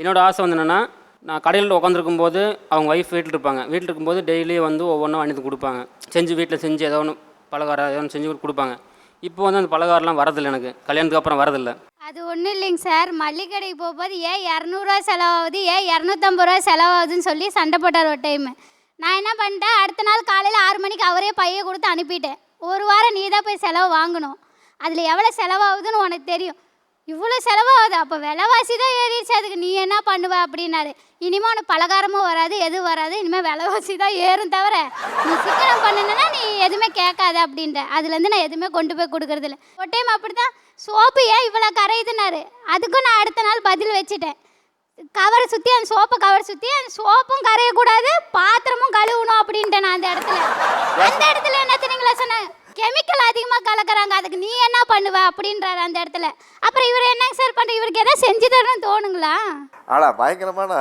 என்னோட ஆசை வந்து என்னென்னா நான் கடையில் உட்காந்துருக்கும் போது அவங்க ஒய்ஃப் வீட்டில் இருப்பாங்க வீட்டில் இருக்கும்போது டெய்லி வந்து ஒவ்வொன்றும் வாங்கி வந்து கொடுப்பாங்க. செஞ்சு வீட்டில் செஞ்சு ஏதோ ஒன்று பலகாரம் ஏதோ ஒன்று செஞ்சு கொடுப்பாங்க. இப்போ வந்து அந்த பலகாரம்லாம் வரதில்லை எனக்கு. கல்யாணத்துக்கு அப்புறம் வரதில்லை. அது ஒன்றும் இல்லைங்க சார். மல்லிகை கடைக்கு போகும்போது ஏன் இரநூறுவா செலவாகுது ஏன் இரநூத்தம்பது ரூபா செலவாகுதுன்னு சொல்லி சண்டை போட்டார் ஒரு டைமு நான் என்ன பண்ணிட்டேன் அடுத்த நாள் காலையில் ஆறு மணிக்கு அவரே பையை கொடுத்து அனுப்பிட்டேன். ஒரு வாரம் நீ தான் போய் செலவு வாங்கணும். அதில் எவ்வளோ செலவாகுதுன்னு உனக்கு தெரியும். இவ்வளோ செலவாகுது. அப்போ விலைவாசி தான் ஏறிடுச்சு. அதுக்கு நீ என்ன பண்ணுவ அப்படின்னாரு. இனிமேல் உனக்கு பலகாரமும் வராது எதுவும் வராது. இனிமேல் விலைவாசி தான் ஏறும் தவிர நீ சிக்கனம் பண்ணுனா நீ எதுவுமே கேட்காத அப்படின்ற. அதுலேருந்து நான் எதுவுமே கொண்டு போய் கொடுக்கறதில்ல. ஒரு டைம் அப்படி தான் சோப்பு ஏன் இவ்வளோ கரையுதுனாரு அதுக்கும் நான் அடுத்த நாள் பதில் வச்சுட்டேன். கவரை சுற்றி அந்த சோப்பை கவர் சுற்றி அந்த சோப்பும் கரையக்கூடாது பாத்திரமும் கழுவணும் அப்படின்ட்டேன் நான் அந்த இடத்துல. அந்த இடத்துல என்ன அதிகமாக கலக்குறாங்க. அதுக்கு நீ என்ன பண்ணுவ அப்படின்றாரு அந்த இடத்துல. அப்புறம் இவர் என்னங்க சார் பண்ணுற இவருக்கு எதாவது செஞ்சு தரணும்னு தோணுங்களா? ஆனா பயங்கரமான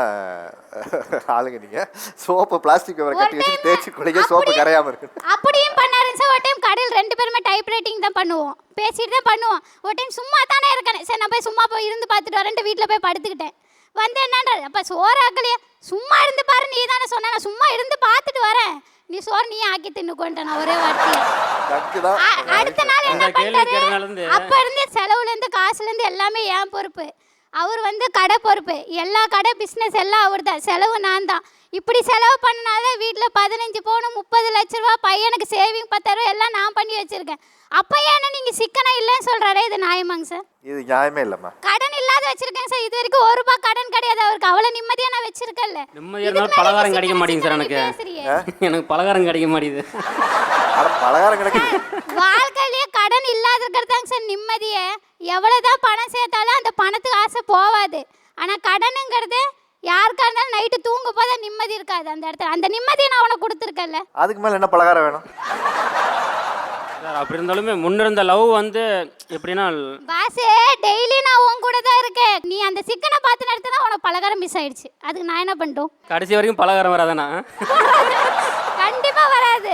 ஆளுங்க நீங்க. சோப்பு பிளாஸ்டிக் கவர் கட்டி வச்சு தேய்ச்சி குளிக்க சோப்பு அப்படியே- கரையாம இருக்கு. அப்படியும் பண்ணாரு சார். ஒரு டைம் கடையில் ரெண்டு பேருமே டைப் ரைட்டிங் தான் பண்ணுவோம். பேசிட்டு தான் பண்ணுவோம். ஒரு டைம் சும்மா தானே இருக்கேன். சரி நான் போய் சும்மா போய் இருந்து பார்த்துட்டு வரேன்ட்டு வீட்டில் போய் படுத்துக்கிட்டேன். வந்து என்னன்றாரு? அப்போ சோறு ஆக்கலையே. சும்மா இருந்து பாரு நீ தானே சொன்ன நான் சும்மா இருந்து பார்த்துட்டு வரேன். நீ சோறு நீ ஆக்கி தின்னுக்கோன்ட்டேன் ஒரே வார்த்தையை அடுத்த நாள் என்ன கேட்டனாலேருந்து அப்ப இருந்து செலவுல இருந்து காசுல இருந்து எல்லாமே என் பொறுப்பு. அவர் வந்து கடை பொறுப்பு. எல்லா கடை பிஸ்னஸ் எல்லாம் அவர் தான் செலவு நான் தான் இப்படி செலவு பண்ணனால வீட்டில் பதினஞ்சு பவுன் முப்பது லட்ச ரூபா பையனுக்கு சேவிங் பத்தாயிரம் எல்லாம் நான் பண்ணி வச்சிருக்கேன். அப்போ ஏன்னா நீங்கள் சிக்கனம் இல்லைன்னு சொல்கிறாரே இது நியாயமாங்க சார். இது நியாயமே இல்லம்மா. கடன் இல்லாத வச்சிருக்கேன் சார். இது வரைக்கும் ஒரு ரூபாய் கடன் கிடையாது. அவருக்கு அவ்வளோ நிம்மதியாக நான் வச்சிருக்கேன்ல. நிம்மதியாக பலகாரம் கிடைக்க மாட்டேங்குது சார் எனக்கு. எனக்கு பலகாரம் கிடைக்க மாட்டேங்குது. பலகாரம் கிடைக்குது. வாழ்க்கையிலேயே கடன் இல்லாத இருக்கிறதாங்க சார் நிம்மதியே. எவ்வளோதான் பணம் சேர்த்தாலும் அந்த பணத்துக்கு ஆசை போகாது ஆனால் கடனுங்கிறது யாருக்கா இருந்தாலும் நைட்டு தூங்க போத நிம்மதி இருக்காது அந்த இடத்துல. அந்த நிம்மதியை நான் உனக்கு கொடுத்துருக்கேன்ல. அதுக்கு மேல என்ன பலகாரம் வேணும்? சார் அப்படி இருந்தாலுமே முன்னிருந்த லவ் வந்து எப்படின்னா பாசே டெய்லி நான் உன் கூட தான் இருக்கேன். நீ அந்த சிக்கனை பார்த்து தான் உனக்கு பலகாரம் மிஸ் ஆயிடுச்சு. அதுக்கு நான் என்ன பண்ணிட்டோம்? கடைசி வரைக்கும் பலகாரம் வராதானா? கண்டிப்பாக வராது.